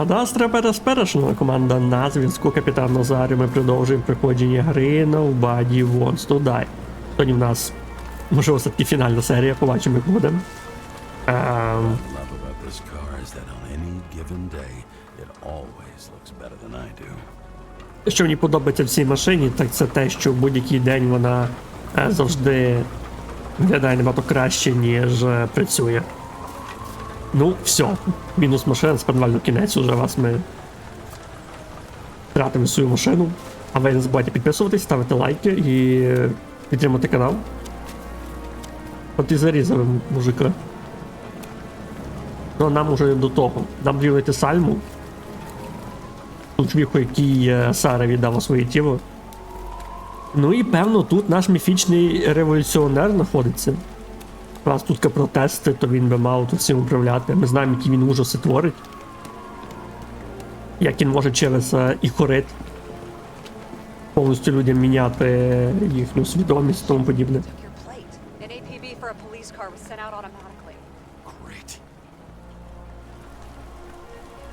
Адас треба сперешна команда на зв'язку капітан Назарі. Ми продовжуємо проходження гри на Ubadi Wants to Die. Сьогодні в нас, можливо, все-таки фінальна серія, побачимо, як буде. Ем. Що мені подобається в цій машині, так це те, що в будь-який день вона е, завжди виглядає набагато краще, ніж е, працює. Ну, все. Мінус машина, сподівально кінець уже вас ми втратимо свою машину. А ви не забувайте підписуватись, ставити лайки і підтримати канал. От і зарізали мужика. Ну, нам уже до того. Нам ділити сальму. Тут віку, який е, Сара віддала своє тіло. Ну і певно, тут наш міфічний революціонер знаходиться. Раз тут протести, то він би мав тут всім управляти. Ми знаємо, які він ужаси творить. Як він може через е, іхорит повністю людям міняти їхню свідомість і тому подібне.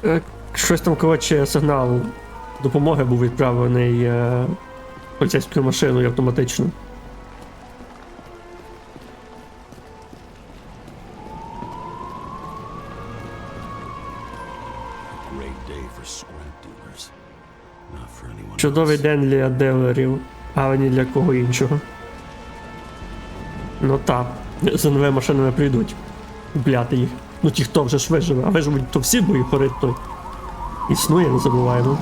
Е, Щось там, коротше, сигнал допомоги був відправлений е, поліцейською машиною автоматично. Чудовий день для делерів, але ні для кого іншого. Ну так, за новими машинами прийдуть купляти їх. Ну ті, хто вже ж виживе, а виживуть то всі, бо і хорить той. Існує, не забуваємо.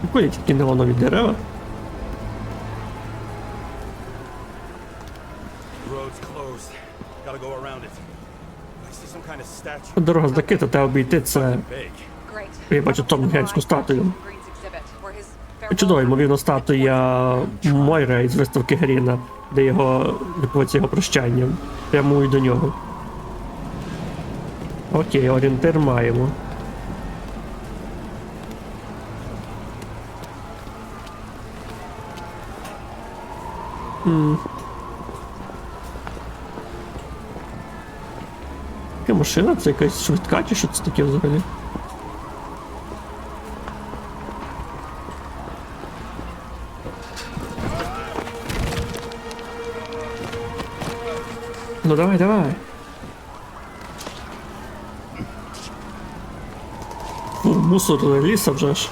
Прикольні тільки неонові дерева. Дорога з Дакита, треба обійти це. Я бачу Томгенську статую. Чудово, ймовірно, статуя Мойра із виставки Гріна, де його відбувається його прощання. Прямують до нього. Окей, орієнтир маємо. М. машина? Це якась швидка чи що це таке взагалі? Ну давай, давай. Фу, мусор ліса вже ж.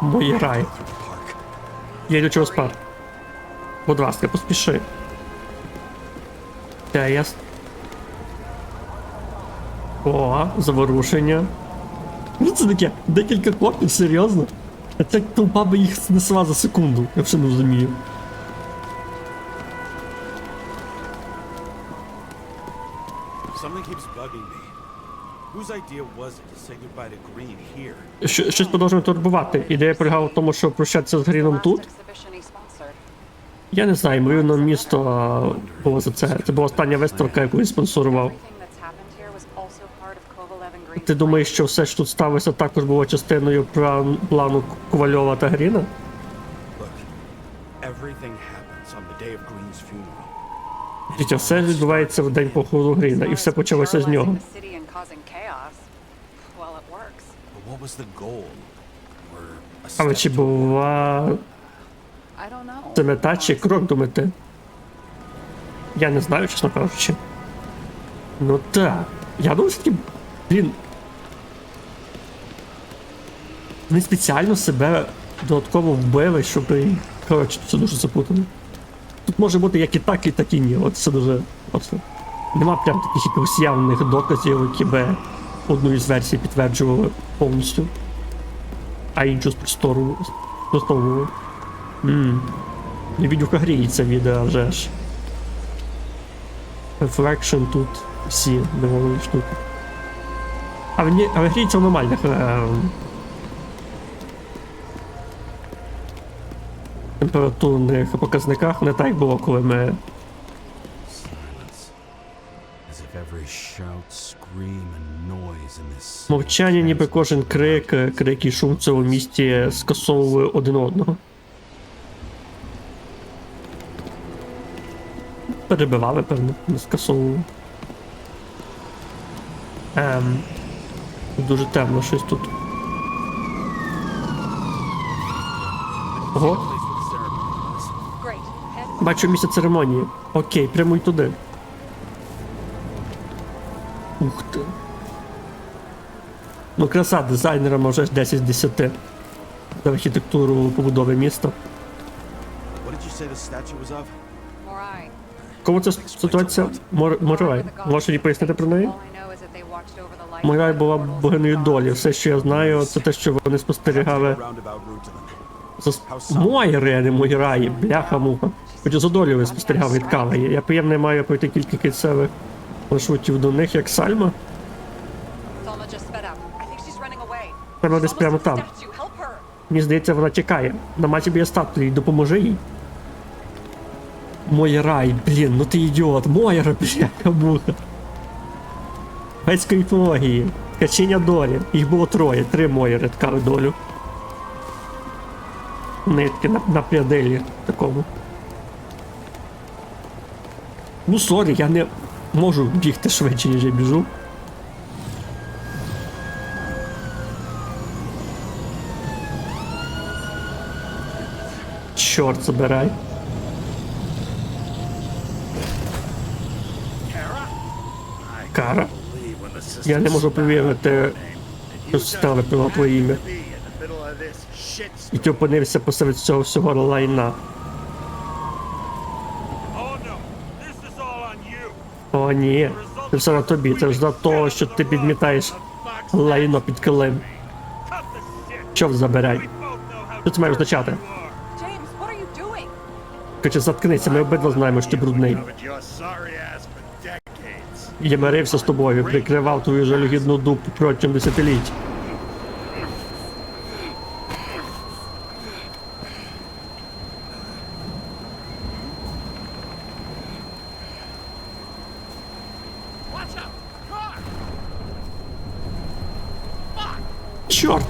Мої рай. Я йду через парк. Будь ласка, поспіши. Та я. заворушення. Ну це таке, декілька копів, серйозно. А Ця толпа би їх снесла за секунду, я все не розумію. Щ- щось продовжує турбувати. Ідея полягала в тому, щоб прощатися з Гріном тут. Я не знаю, ймовірно, місто а, було за це. Це була остання виставка, яку він спонсорував. Ти думаєш, що все, що тут сталося, також було частиною плану Ковальова та Гріна? Життя все відбувається в день походу Гріна, і все почалося з нього. Але чи була це мета чи крок до мети? Я не знаю, чесно кажучи. Ну так. Я думаю, все-таки, блін. Вони спеціально себе додатково вбили, щоб. Коротше, це дуже запутано. Тут може бути як і так, і так і ні. От це дуже. От, нема прям таких якихось явних доказів, які би одну із версій підтверджували повністю, а іншу спростовували. Ммм. Відюка гріється відео вже ж. Reflection тут всі доволі штуки. А в, ні- а в гріється в нормальних. Е, температурних показниках, не так було, коли ми. Мовчання, ніби кожен крик, крик і шум в цьому місті скасовували один одного. перебивали, певно, не скасовували. Ем, дуже темно щось тут. Ого, бачу місце церемонії. Окей, прямуй туди. Ух ти. Ну, краса дизайнера може ж 10 з 10. За архітектуру побудови міста. Кому ця ситуація? Мор... Морай. Можеш мені пояснити про неї? Морай була and долі. Все, що я знаю, це те, що вони спостерігали Roundabout route to them. за Мойри, а не Мойраї, бляха Хоча за долею спостерігав від кави. Я певне маю пройти кілька кінцевих маршрутів до них, як Сальма. Вона десь прямо там. Мені здається, вона тікає. На маті біля статуї, допоможи їй. Мойрай, блін, ну ти ідіот. Мойра, бляха муха. Грецької міфології. Ткачиня долі. Їх було троє, три Мойри ткали долю. Нитки на, на пряделі такому. Ну, сорі, я не можу бігти швидше, ніж я біжу. Чорт забирай. Кара. Я не можу повірити, що про твоє ім'я. І ти опинився посеред цього всього лайна. О, ні. Це все на тобі. Це ж за того, що ти підмітаєш лайно під килим. Що! Забирай. Що це має означати? Хоча заткнися, ми обидва знаємо, що ти брудний. Я мирився з тобою, прикривав твою жалюгідну дупу протягом десятиліть. Чорт!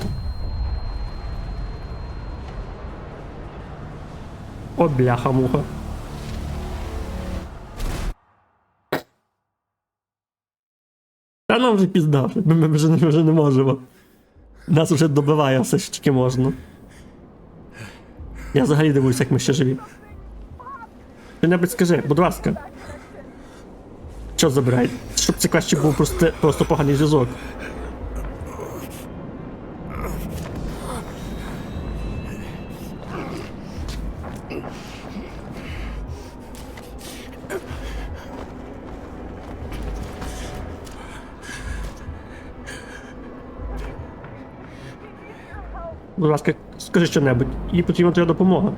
О, бляха-муха. Та нам вже пізда, ми, вже, ми вже не можемо. Нас вже добиває все, що тільки можна. Я взагалі дивуюся, як ми ще живі. Що-небудь скажи, будь ласка. Що забирай? Це краще був просто, просто поганий зв'язок. Будь ласка, скажи що-небудь. Їй потрібна твоя допомога.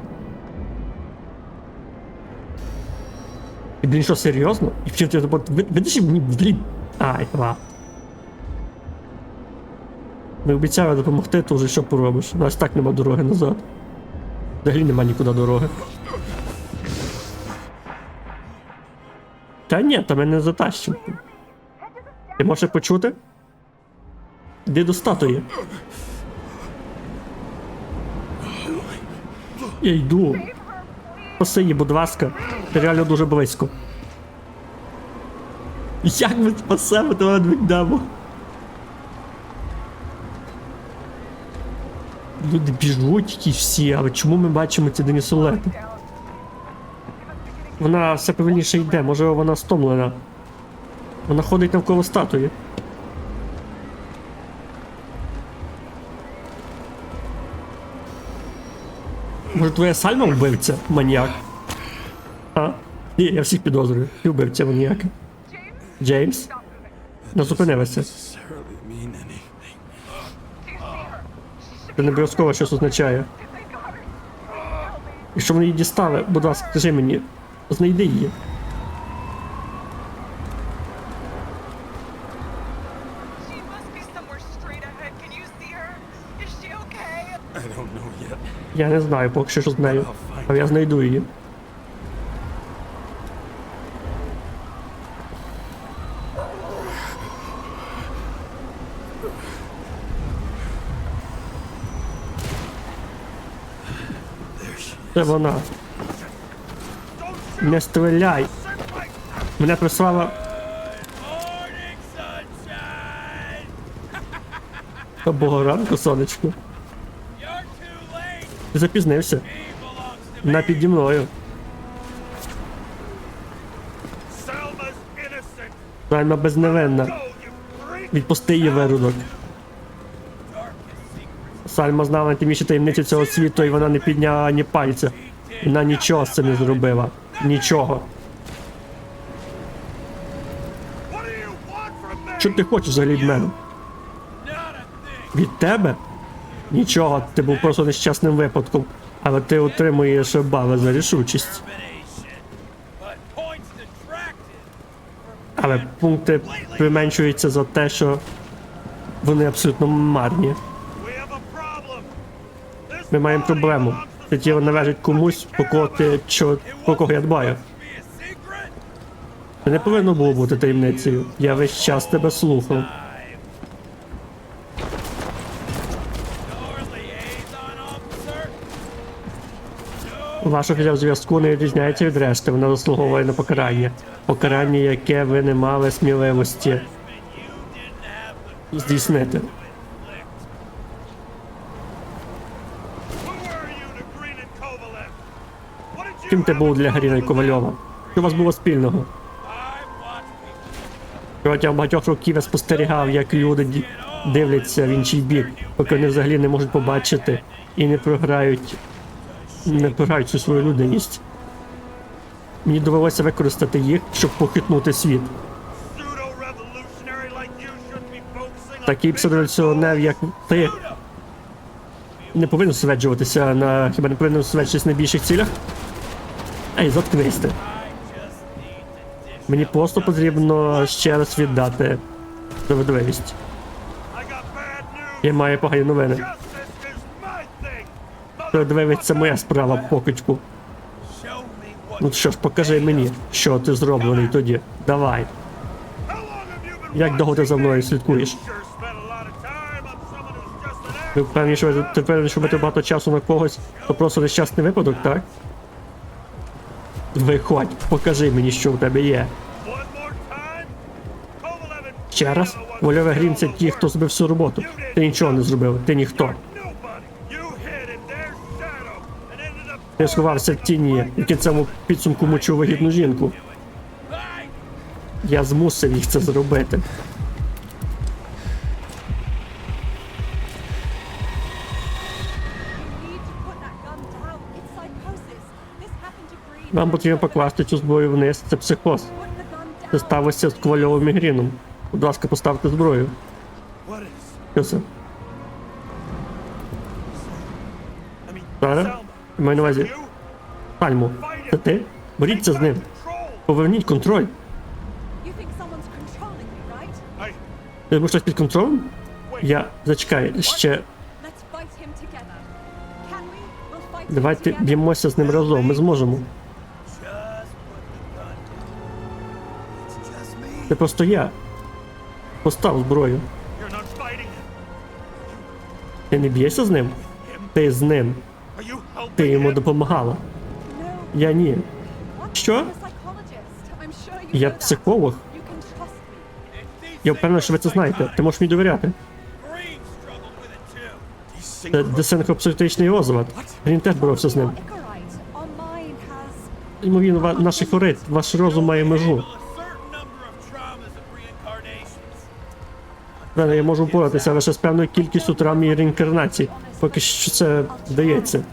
Блін, що, серйозно? І вчив тебе допомогти? Видиш, мені, блін. Ай, ла. Не обіцяю допомогти, то вже що поробиш? Нас так нема дороги назад. Взагалі нема нікуди дороги. Та ні, та мене не затащив. Ти можеш почути? Іди до статуї. Я йду. Її, будь ласка. Реально дуже близько. Як ми спасемо, то віддамо. Люди біжуть ті всі, але чому ми бачимо ці денісолети? Вона все повільніше йде, може вона стомлена. Вона ходить навколо статуї. Може твоя сальма вбивця, маніяк? А? Ні, я всіх підозрюю. Ти вбивця маніяка. Джеймс? Не зупинилася. mean anything. Це не обов'язково щось означає. Якщо вони її дістали, будь ласка, скажи мені, знайди її. Я не знаю поки що з нею. Але я знайду її. Це вона. Не стріляй. Мене прислала. Доброго ранку, сонечко. Запізнився. На піді мною. Сальма безневинна. Відпусти її виродок. Сальма знала найтемніші таємниці цього світу, і вона не підняла ані пальця. Вона нічого з цим не зробила. Нічого. Що ти хочеш взагалі від мене? Від тебе? Нічого, ти був просто нещасним випадком. Але ти отримуєш бали за рішучість. Але пункти применшуються за те, що вони абсолютно марні. Ми маємо проблему. тіло належить комусь, по кого ти, що, по кого я дбаю. Це не повинно було бути таємницею. Я весь час тебе слухав. Ваш офіцер зв'язку не відрізняється від решти, вона заслуговує на покарання. Покарання, яке ви не мали сміливості здійснити. Ким ти був для Гріна і Ковальова? Що у вас було спільного? Протягом багатьох років я спостерігав, як люди дивляться в інший бік, поки вони взагалі не можуть побачити і не програють, не цю свою людяність. Мені довелося використати їх, щоб похитнути світ. Такий псевдореволюціонер, як ти, не повинен зосереджуватися на хіба не повинен зосереджуватися на більших цілях? Ей, заткнись ти. Мені просто потрібно ще раз віддати справедливість. Я маю погані новини. Справедливість це моя справа, покидьку. Ну що ж, покажи мені, що ти зроблений тоді. Давай. Як довго ти за мною слідкуєш? Ви впевнені, що ти впевнений, що ви багато часу на когось, то просто нещасний випадок, так? Виходь, покажи мені, що у тебе є. Ще раз, who грім це ті, хто зробив всю роботу. Ти нічого не зробив, ти ніхто. Ти сховався в тіні і в кінцевому підсумку мучив вигідну жінку. Я змусив їх це зробити. Вам потрібно покласти цю зброю вниз. Це психоз. Це сталося з ковальовим і гріном. Будь ласка, поставте зброю. Що це? I Маю на увазі. You? Пальму. Це ти? Боріться з ним. Поверніть контроль. Ти щось під контролем? Я зачекай, ще давайте б'ємося з ним разом. Ми зможемо. Це просто я. Постав зброю. Ти не б'єшся з ним? Ти з ним. Ти йому допомагала. Я ні. Що? Я психолог. Я впевнений, що ви це знаєте. Ти можеш мені довіряти. Це десенхопсихотичний розлад. Він теж боровся з ним. Ймовірно, наш хорит, ваш розум має межу. Я можу впоратися лише з певною кількістю травм і реінкарнацій. Поки що це вдається.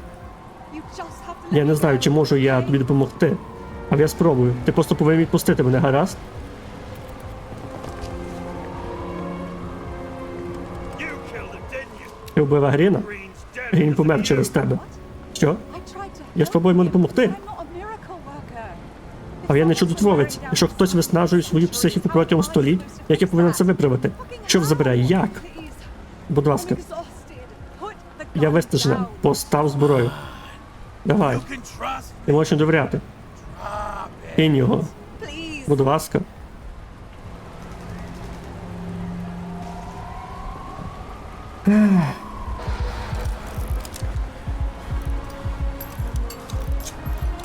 Я не знаю, чи можу я тобі допомогти. Але я спробую. Ти просто повинен відпустити мене, гаразд? Ти вбив Гріна? Він помер через тебе. Що? Я спробую йому допомогти. I'm not a miracle worker. А я не чудотворець. Якщо хтось виснажує свою психіку протягом століть, як я повинен це виправити? Що забирає? Як? Будь ласка, я вистежена. Постав зброю. Давай, ти можеш не довіряти. Кинь його. Будь ласка.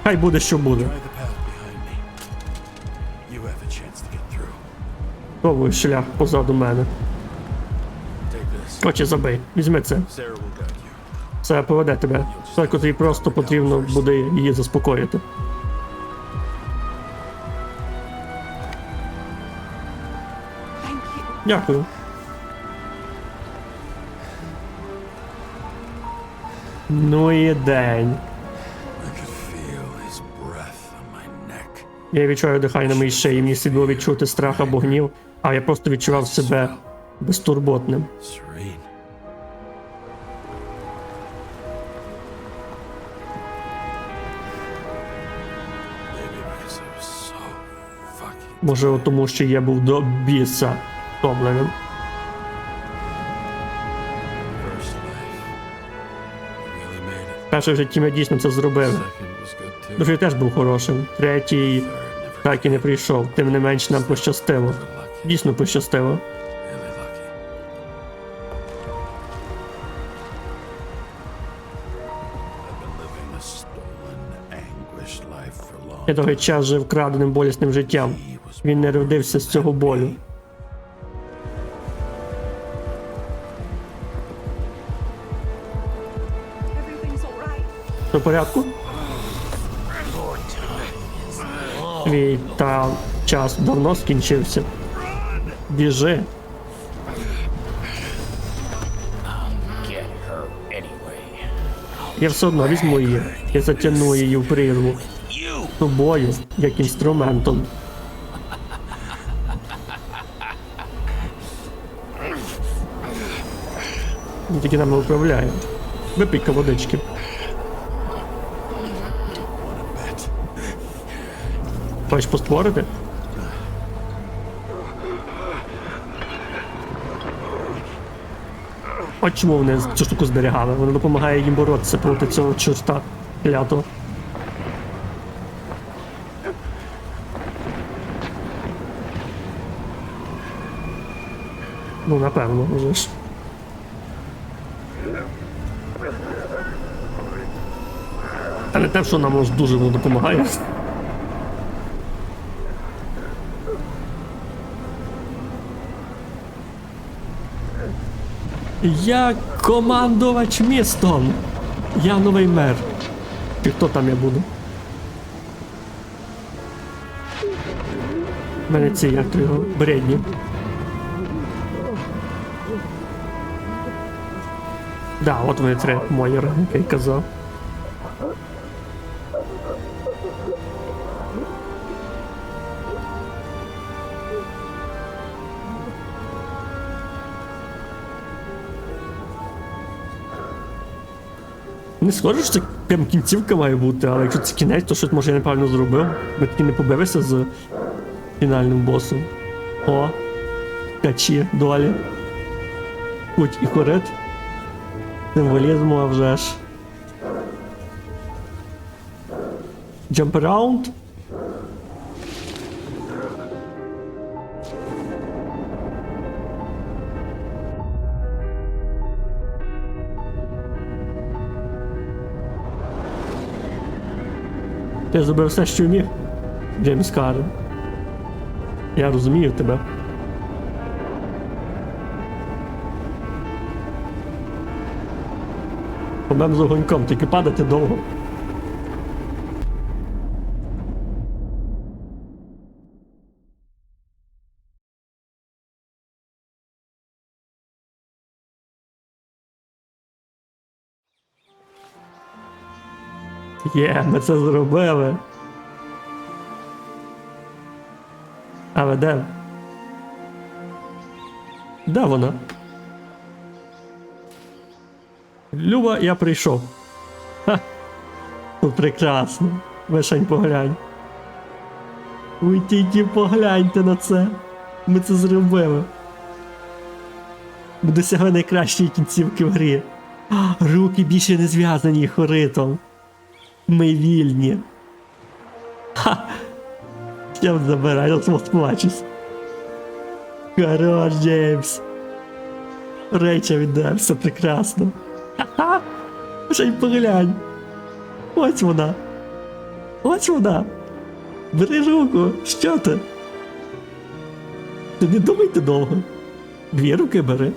Хай буде, що буде. Пробую шлях позаду мене. Короче, забий. Візьми це. Це поведе тебе. Так тобі просто потрібно буде її заспокоїти. Дякую. Ну і день. Я відчуваю дихання на моїй шиї, мені слід було відчути страх або гнів, а я просто відчував себе безтурботним. Може, тому, що я був до біса it. Перше в житті ми дійсно це зробили. Другий теж був хорошим. Третій так і не прийшов. Тим не менш нам пощастило. Дійсно пощастило. Я довгий час жив краденим болісним життям. Він не родився з цього болю. В порядку? Твій та час давно скінчився. Біжи. Я все одно візьму її і затягну її в прірву. Тобою, як інструментом. Тільки нами управляє. Випійка водички. Хочеш поспорити? От чому вони цю штуку зберігали? Вона допомагає їм боротися проти цього чорта клятого. Ну, напевно, вже ж. Не те, що нам дуже допомагає. Я командувач містом. Я новий мер. Чи хто там я буду? У мене ці як то його бредні. Да, от вони три Мойера, як я й казав. Не схоже, що це прям кінцівка має бути, але якщо це кінець, то щось може я неправильно зробив. Ми таки не побилися з фінальним босом. О, качі долі. Путь і корит. Символізму, а вже ж. Jump around. Ти зробив все, що міг, Джеймс Карен. Я розумію тебе. Проблем з огоньком, тільки падати довго. Є, ми це зробили. Але де? Де вона? Люба, я прийшов. Ха. Ну прекрасно. Вишень поглянь. Ви тільки погляньте на це. Ми це зробили. Ми досягли найкращої кінцівки в грі. Руки більше не зв'язані хоритом. Ми вільні. Ха! Я забираю, я плачусь. Хорош, Джеймс. Рейча віддав, все прекрасно. Ха-ха! Ще й поглянь. Ось вона. Ось вона. Бери руку, що ти? Ти не думайте довго. Дві руки бери.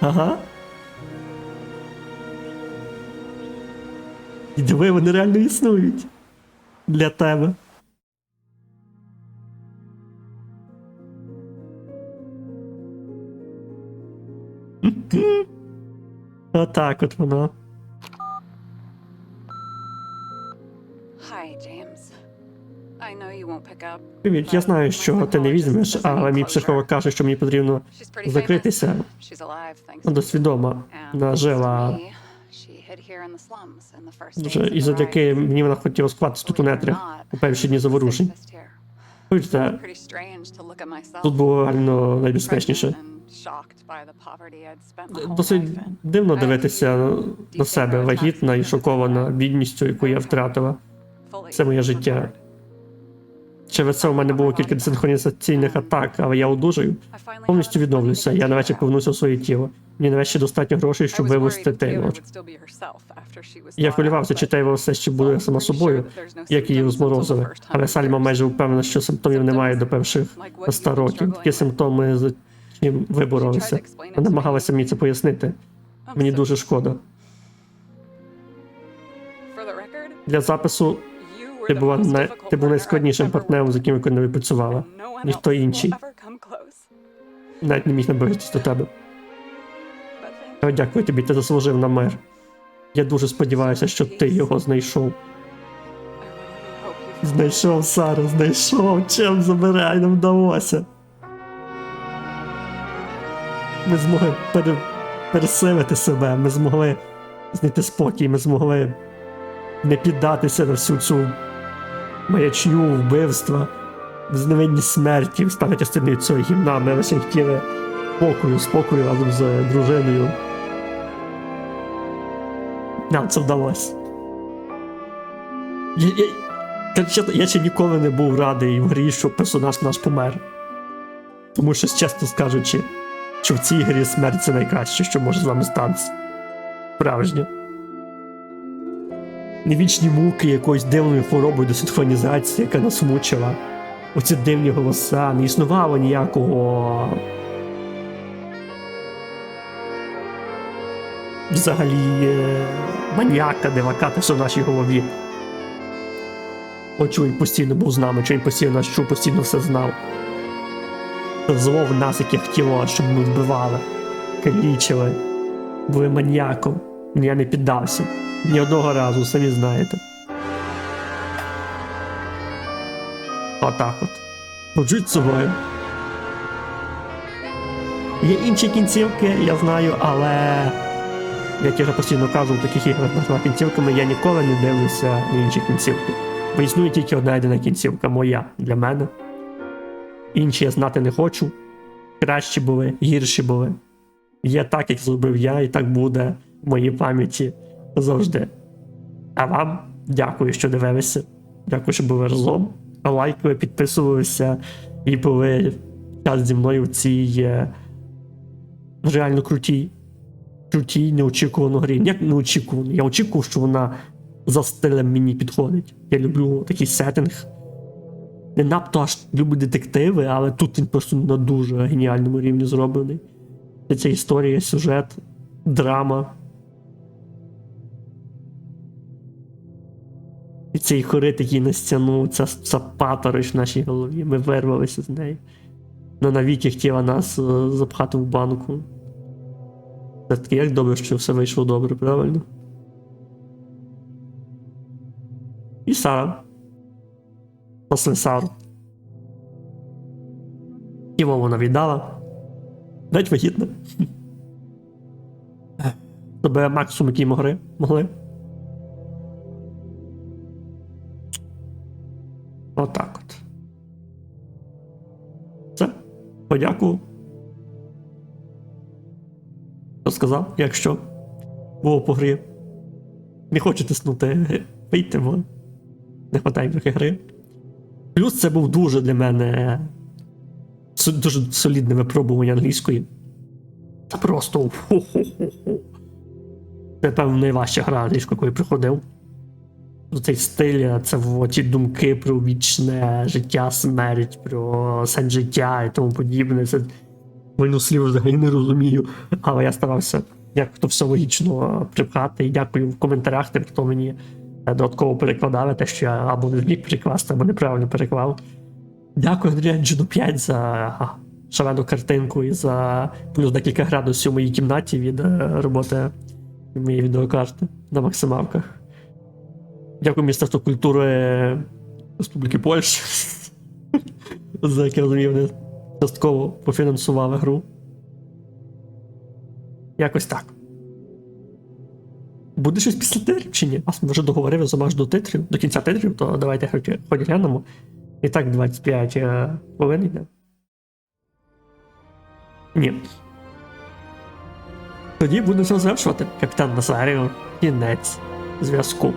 Ага. І диви, вони реально існують. Для тебе. Отак от воно. Привіт, я знаю, що ти не візьмеш, але мій психолог каже, що мені потрібно закритися. Вона свідома, And of і завдяки мені вона хотіла сховатися тут у нетрях у перші дні заворушень. Повірте, тут було реально найбезпечніше. Досить дивно дивитися на себе вагітна і шокована бідністю, яку я втратила. Це моє життя. Через це у мене було кілька десинхронізаційних атак, але я одужаю. Повністю відновлюся. Я нарешті повернуся в своє тіло. Мені нарешті достатньо грошей, щоб was вивести Тейлор. Я хвилювався, чи Тейлор все ще буде сама собою, як її розморозили. Але Сальма майже впевнена, що симптомів немає до перших 100 років. Такі симптоми, з чим ви боролися. Вона намагалася мені це пояснити. Мені дуже шкода. Для запису ти була difficult ти був найскладнішим партнером, з яким я коли працювала. Ніхто інший. Навіть не міг наблизитись до тебе. Але дякую тобі, ти заслужив на мир. Я дуже сподіваюся, що ти його знайшов. Знайшов, Сара, знайшов. Чим забирай, нам вдалося. Ми змогли пере... пересилити себе, ми змогли знайти спокій, ми змогли не піддатися на всю цю маячню, вбивства, безневинні смерті, стати частиною цього гімна. Ми лише хотіли спокою, спокою разом з дружиною. Нам це вдалося. Я, я, чесно, я ще ніколи не був радий в грі, що персонаж наш помер. Тому що, чесно скажучи, що в цій грі смерть це найкраще, що може з вами статися. Справжнє. Невічні муки якоїсь дивної хворобою десинхронізації, яка нас мучила. Оці дивні голоса, не існувало ніякого. Взагалі е, маніака, дивака, що в нашій голові. От він постійно був з нами, чого він постійно нас чув, постійно все знав. Це зло в нас, яке хотіло, щоб ми вбивали, калічили, були маніяком. Я не піддався. Ні одного разу, самі знаєте. Отак от. Поджуть собою. Є інші кінцівки, я знаю, але як я вже постійно кажу в таких іграх з кінцівками, я ніколи не дивлюся на інші кінцівки. Бо існує тільки одна єдина кінцівка моя для мене. Інші я знати не хочу. Кращі були, гірші були. Є так, як зробив я, і так буде в моїй пам'яті завжди. А вам дякую, що дивилися. Дякую, що були разом. Лайкали, підписувалися і були час зі мною в цій е, реально крутій, крутій, неочікувану грі. Як неочікувану? Я очікував, що вона за стилем мені підходить. Я люблю такий сеттинг. Не надто аж люблю детективи, але тут він просто на дуже геніальному рівні зроблений. Це ця історія, сюжет, драма. І цей хорит, який на стіну, ця, ця паториш в нашій голові. Ми вирвалися з неї. Вона навіки хотіла нас е, запхати в банку. Це таки як добре, що все вийшло добре, правильно? І Сара. Пасли Сару. Його вона віддала. Навіть вагітна. Тебе максимум, який могли. могли. Отак от. Все. Подякував. Розказав, якщо було по грі. Не хочу тиснути. Вийти, бо не хватає трохи гри. Плюс це був дуже для мене дуже солідне випробування англійської. Це просто. Це, певно, найважча гра англійською, яку приходив. Цей стиль, це в ті думки про вічне життя, смерть, про сенс життя і тому подібне. Це вольну слів взагалі не розумію, але я старався як то все логічно припхати. І дякую в коментарях тим, хто мені е, додатково перекладав те, що я або не зміг перекласти, або неправильно переклав. Дякую Андрію Джуду 5 за шалену картинку і за плюс декілька градусів у моїй кімнаті від е, роботи моєї відеокарти на максималках. Дякую Міністерству культури Республіки Польща, за яке розумію, вони частково пофінансували гру. Якось так. Буде щось після титрів чи ні? Вас вже договорив аж до титрів, до кінця титрів, то давайте хоч, глянемо. І так 25 е, хвилин йде. Ні. Тоді будемо завершувати. Капітан Назаріо. Кінець зв'язку.